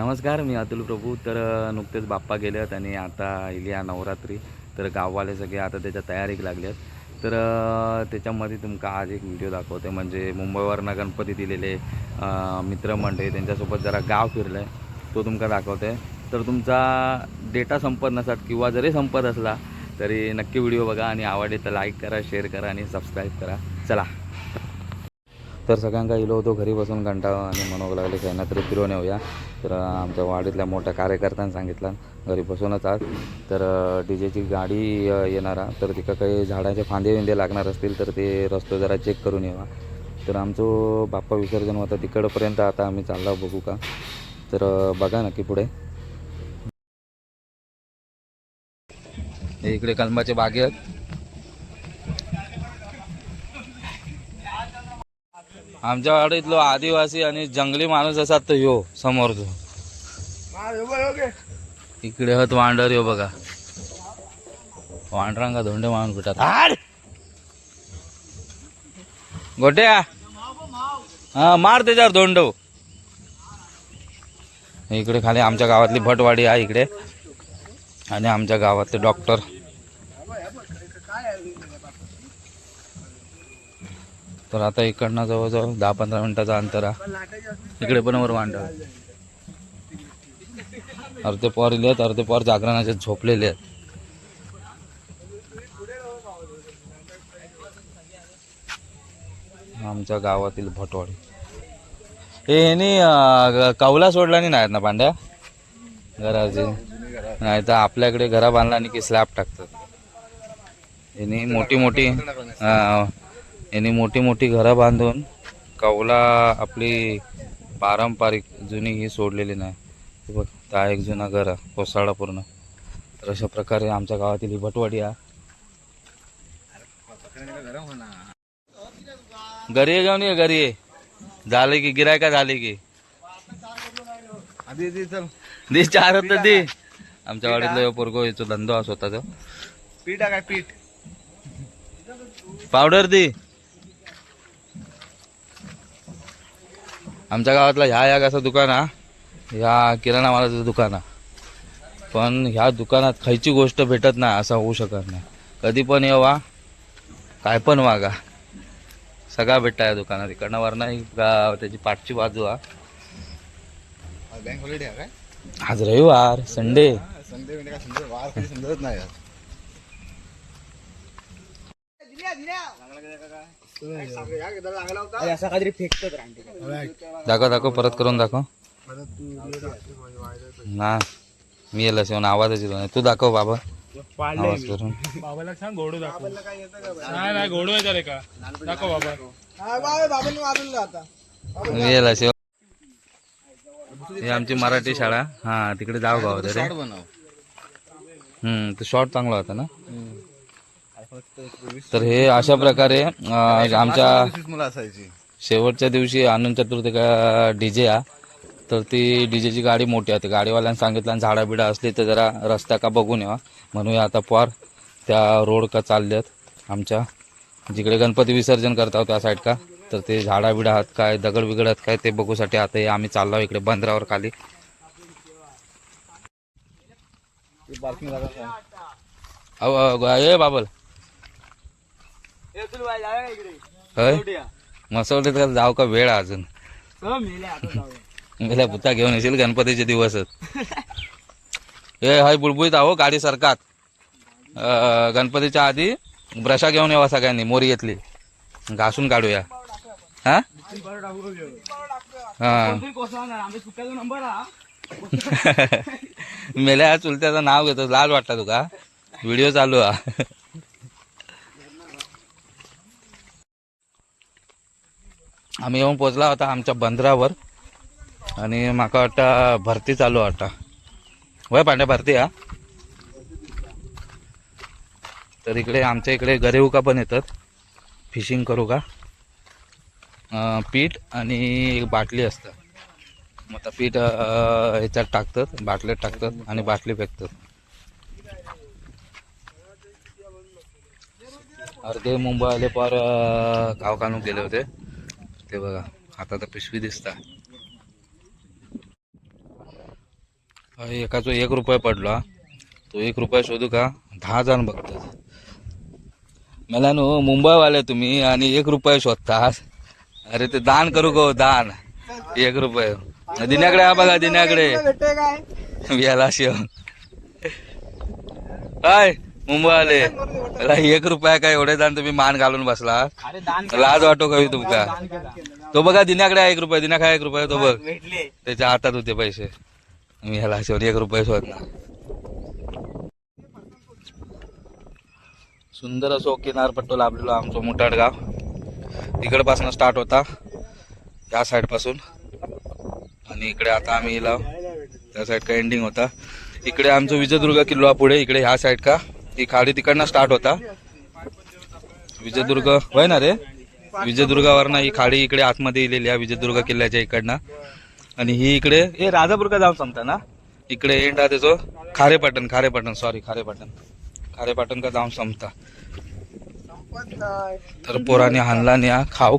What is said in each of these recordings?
नमस्कार मी अतुल प्रभू. तर नुकतेच बाप्पा गेलेत आणि आता इली आहे नवरात्री. तर गाववाले सगळे आता त्याच्या तयारीक लागलेत तर त्याच्यामध्ये तुमका आज एक व्हिडिओ दाखवते. म्हणजे मुंबईवरनं गणपती दिलेले मित्रमंडळी त्यांच्यासोबत जरा गाव फिरलं आहे तो तुमका दाखवते. तर तुमचा डेटा संपत नसत किंवा जरी संपत असला तरी नक्की व्हिडिओ बघा आणि आवडले तर लाईक करा शेअर करा आणि सबस्क्राईब करा. चला. तर सगळ्यांका इलो होतो घरी बसून कंटाळा आणि म्हणू लागले काही ना तरी फिरून येऊया. तर आमच्या वाडीतल्या मोठ्या कार्यकर्त्यांनी सांगितलं. घरी बसूनच आज. तर डी जेची गाडी येणारा येणार तर तिका काही झाडाचे फांदे विंदे लागणार असतील तर ते रस्तो जरा चेक करून येवा. तर आमचं बाप्पा विसर्जन होतं तिकडपर्यंत आता आम्ही चालला बघू का. तर बघा नक्की पुढे. इकडे कलमाचे बागे आहेत. आमच्या वाडीतलो आदिवासी आणि जंगली माणूस असतात तो ह्यो समोर जो इकडे हत वांडर यो बघा. वांडरांका धोंडे मारून पिटात! गोट्या. हा मार त्याच्यावर धोंडो. इकडे खाली आमच्या गावातली भटवाडी आहे इकडे. आणि आमच्या गावातले डॉक्टर. तर आता इकडनं जवळजवळ दहा पंधरा मिनिटाचा अंतर आहे. इकडे पण वर मांडव अर्धे पोर इले आहेत अर्धे पोर जागरणाचे झोपलेले आहेत. आमच्या गावातील भटवाडी. हे ह्यानी कवला कौला सोडला नाही नाहीत ना पांड्या? घराचे. नाही तर आपल्याकडे घरा बांधला आणि की स्लॅब टाकतात. यांनी मोठी मोठी हा, यांनी मोठी मोठी घरं बांधून कौला आपली पारंपरिक जुनी ही सोडलेली नाही. हे बघ त्या एक जुना घर कोसाळा पूर्ण. तर अशा प्रकारे आमच्या गावातील ही भटवाडी आहे. घरी ये घेऊन ये घरी ये. झाले की गिराय का. झाले की दे चार होतं दे. आमच्या वाडीतलं पोरगो याचा धंदो स्वतःचा. पीठ आहे काय पीठ. पावडर दे. आमच्या गावातला ह्या या असं दुकान हा. ह्या किराणा मालाचं दुकान हा. पण ह्या दुकानात खायची गोष्ट भेटत नाही असं होऊ शकत नाही. कधी पण येवा काय पण वागा. सगळा भेटता या दुकानात. इकडनं वरनं गा- त्याची पाठची बाजू हा. बँक हॉलिडे आहे काय? आज रविवार संडे संडे म्हणजे काय संडे वार कधी समजत नाही असा काहीतरी फेकतात रांडे दाखव दाखव परत करून दाखव. ना मी येला शिवून आवाजच येतो नाही. तू दाखव बाबा. आवाज करून. बाबाला सांग घोडू दाखव. नाही नाही घोडू आहे का? दाखव बाबा. बाबांनी वाजवलं आता. मी येला शिव ही आमची मराठी शाळा. हा तिकडे जाव गाव रे. हम्म तो शॉर्ट चांगला होता ना? तर हे अशा प्रकारे आमच्या असायची. शेवटच्या दिवशी आनंद चतुर्थीका डीजे आ. तर ती डीजेची गाडी मोठी आहे गाडीवाल्यानं सांगितलं आणि झाडा बिडा असली तर जरा रस्ता का बघून यावा. म्हणूया आता पोर त्या रोड का चालल्यात आमच्या. जिकडे गणपती विसर्जन करता त्या साईड का. तर ते झाडा बिडा आहात काय दगड बिगड आहात काय ते बघूसाठी आता हे आम्ही चाललो इकडे बंदरावर खाली. ए बाबल. होय? मसवडीत का जाऊ का वेळ अजून? मेल्या भुता घेऊन येशील गणपतीचे दिवसच ए हाय बुळबुळीत आहो गाडी सरकात गणपतीच्या आधी ब्रशा घेऊन यावा सगळ्यांनी मोरी घेतली. घासून काढूया. हा? हा. हा. मेल्या चुलत्याचं नाव घेतो लाज वाटतं तुका. व्हिडिओ चालू हा. आम्ही येऊन पोचला होता आमच्या बंदरावर. आणि माका वाटतं भरती चालू आता. वय पांड्या भरती हा तर इकडे आमच्या इकडे गरेवका पण येतात. फिशिंग करू का? पीठ आणि एक बाटली असतं मग आता पीठ ह्याच्यात टाकतात बाटल्यात टाकतात आणि बाटली फेकतात. अर्धे मुंबई आले पार अं, गेले होते. ते बघा आता तर पिशवी दिसता. एकाचो एक रुपये पडला. तो एक रुपया शोधू का? दहा जण बघतात. मला नो मुंबईवाले तुम्ही आणि एक रुपये शोधता अरे ते दान करू गो हो, दान? एक रुपये. दिन्याकडे हा बघा दिन्याकडे. याला शिव. काय मुंबईवाले. त्याला एक रुपया काय एवढे दान तुम्ही मान घालून बसला. दान लाज वाटो कवी तुमका दान केला तो बघा दिन्याकडे आहे एक रुपये दिन्या काय एक रुपये तो बघ. त्याच्या हातात होते पैसे. मी ह्याला शेवटी एक रुपये शोधला. सुंदर असो किनारपट्टो लाभलेलो आमचं मुटाडगाव इकडपासून स्टार्ट होता. या साईडपासून. आणि इकडे आता आम्ही इला त्या साईड का एंडिंग होता. इकडे आमचं विजयदुर्ग किल्ला पुढे इकडे ह्या साईड का. ती खाडी तिकडनं स्टार्ट होता. विजयदुर्ग होय ना रे? विजयदुर्गावरनं ही खाडी इकडे आतमध्ये इलेली आहे विजयदुर्ग किल्ल्याच्या इकडनं. आणि ही इकडे हे राजापूर का जाऊन संपता ना? इकडे एंड आहे त्याचं खारेपाटण खारेपाटण सॉरी खारेपाटण. खारेपाटण का जाऊन संपता. तर पोराने आणला न्या खाऊ.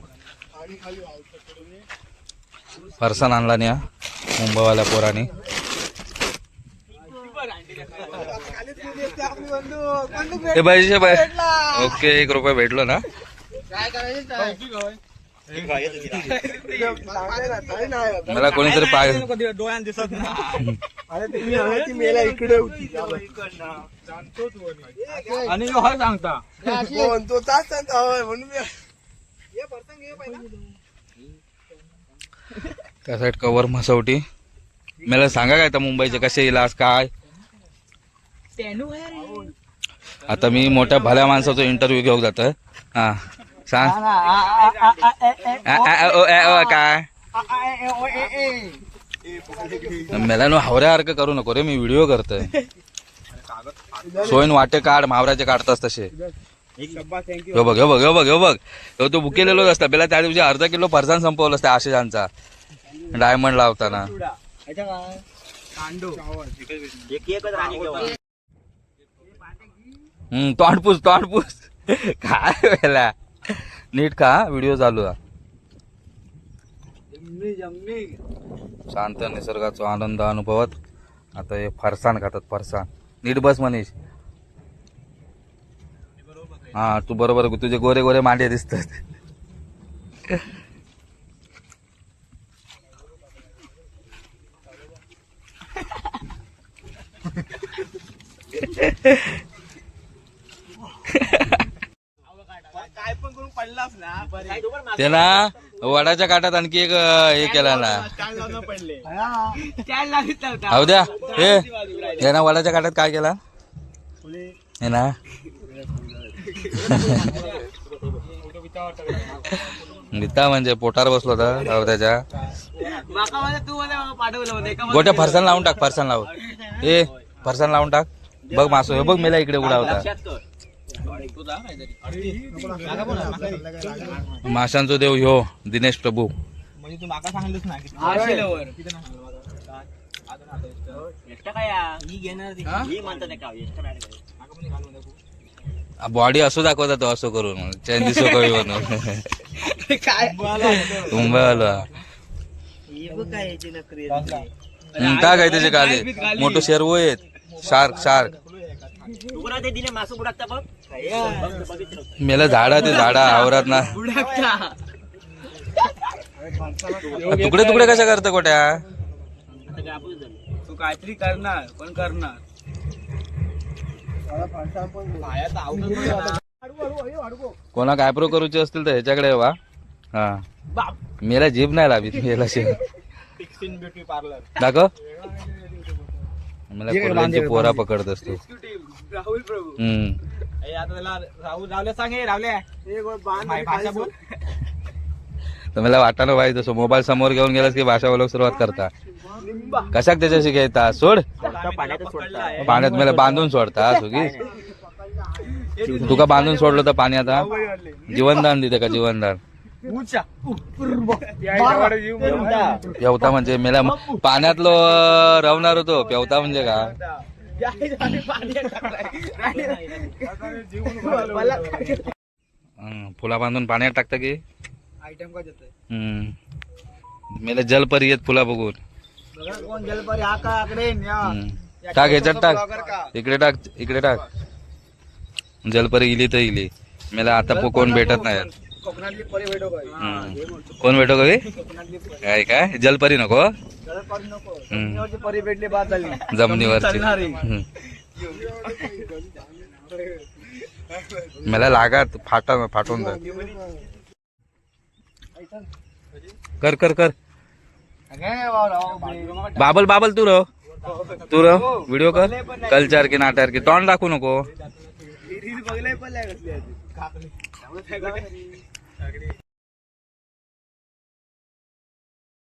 फरसाण आणला न्या मुंबईवाल्या पोराने. हे पाहिजे ओके एक रुपये भेटलो ना. मला कोणीतरी पाय डोळ्यात दिसत नाही. अरे तुम्ही हवे ती मेला इकडे होती. आणि ह्यो हय सांगता. तो तास सांगता होय म्हणून. त्या साईड कवर मसवटी मला सांगा काय तर मुंबईचे कसे इलाज काय? आता मी मोठ्या भल्या माणसाचा इंटरव्ह्यू घेऊ जातोय. हा. सांग. आ, आ, आ, आ, आ, ए, ए, आ, आ, ओ, ए, ओ, काय? आ, आ, ए, ओ, ए, ए. मला नो हावऱ्यासारखं करू नको रे मी व्हिडिओ करतोय. सोयन वाटे काढ मावराचे काढतास तसे. ह्यो बघ ह्यो बघ ह्यो बघ ह्यो बघ. ह्यो तो बुकेलेलोच असता. पहिला त्या दिवशी अर्धा किलो फरसाण संपवलं असतं आशिषांचा. डायमंड लावताना ह्याच्या काय? कांडो हम्म तोंडपूस तोंडपूस काय वेळेला नीट का व्हिडिओ चालू आहे. जम्मी जम्मी. शांत निसर्गाचा आनंद अनुभवत. आता हे फरसाण खातात फरसाण नीट बस मनीष. हा तू बरोबर तुझे गोरे गोरे मांडे दिसतात काय पण करून पडलास ना त्याला वडाच्या काटात आणखी एक हे केला ना. हाऊ द्या. हे हे ना वडाच्या काटात काय केला? हे ना. मिता म्हणजे पोटार बसलो होता तू एका गोट्या फरसाण लावून टाक फरसाण लावून. ए फरसाण लावून टाक. बघ मासो हे बघ मेला इकडे उडा होता. माशांचो देव ह्यो दिनेश प्रभू. म्हणजे तू माका सांगलंच नाही बॉडी असो दाखवता तो असो करून. चैन दिसो कवी म्हणून. काय? मुंबईवाला आहे त्याचे काले. मोठं शेरवो येत शार्क शार्क. मेला झाडा ते झाडा आवरात ना. तुकडे तुकडे कशा करतं कोट्या तू काहीतरी करणार पण करणार. कोणा काय प्रो करूचे असतील तर ह्याच्याकडे वा हा. मेला जीभ नाही लावीत मेला शिव फिक्सिन ब्युटी पार्लर दाखव मला पोरा पकडत असतो राहुल प्रभू. हम्म. आता त्याला राहुल रावले सांग हे रावले माय भाषा बोल. तर मला वाटायला पाहिजे तसं मोबाईल समोर घेऊन गेलास की भाषा बोलायला सुरुवात करता? कशाक त्याच्याशी घ्यायता सोड. पाण्यात मला बांधून सोडता सुगी तुका बांधून सोडलं तर पाणी आता? जीवनदान देते का जीवनदान? पेवता म्हणजे मेला पाण्यातलो रवणार होतो पेवता म्हणजे का? फुला बांधून पाण्यात टाकता की? आयटम का मेला जलपरी येत फुला बघून. कोण जलपरी हा का आकडे. टाक ह्याच्यात टाक. इकडे टाक इकडे टाक. जलपरी इली तर इली. मला आता कोण भेटत नाही कोकणातली परी भेटो काय हम्म. कोण भेटो कवी काय काय? जलपरी नको? जलपरी नको. जमिनीवरची परी भेटली बाद झाली. जमिनीवरची. चालणारी. हम्म. मला लागात फाटा फाटून जात. कर कर कर. बाबल बाबल तू रव तू रव व्हिडिओ कर. कल्चर की नाटर की. तोंड दाखवू नको. ಸಗಣಿ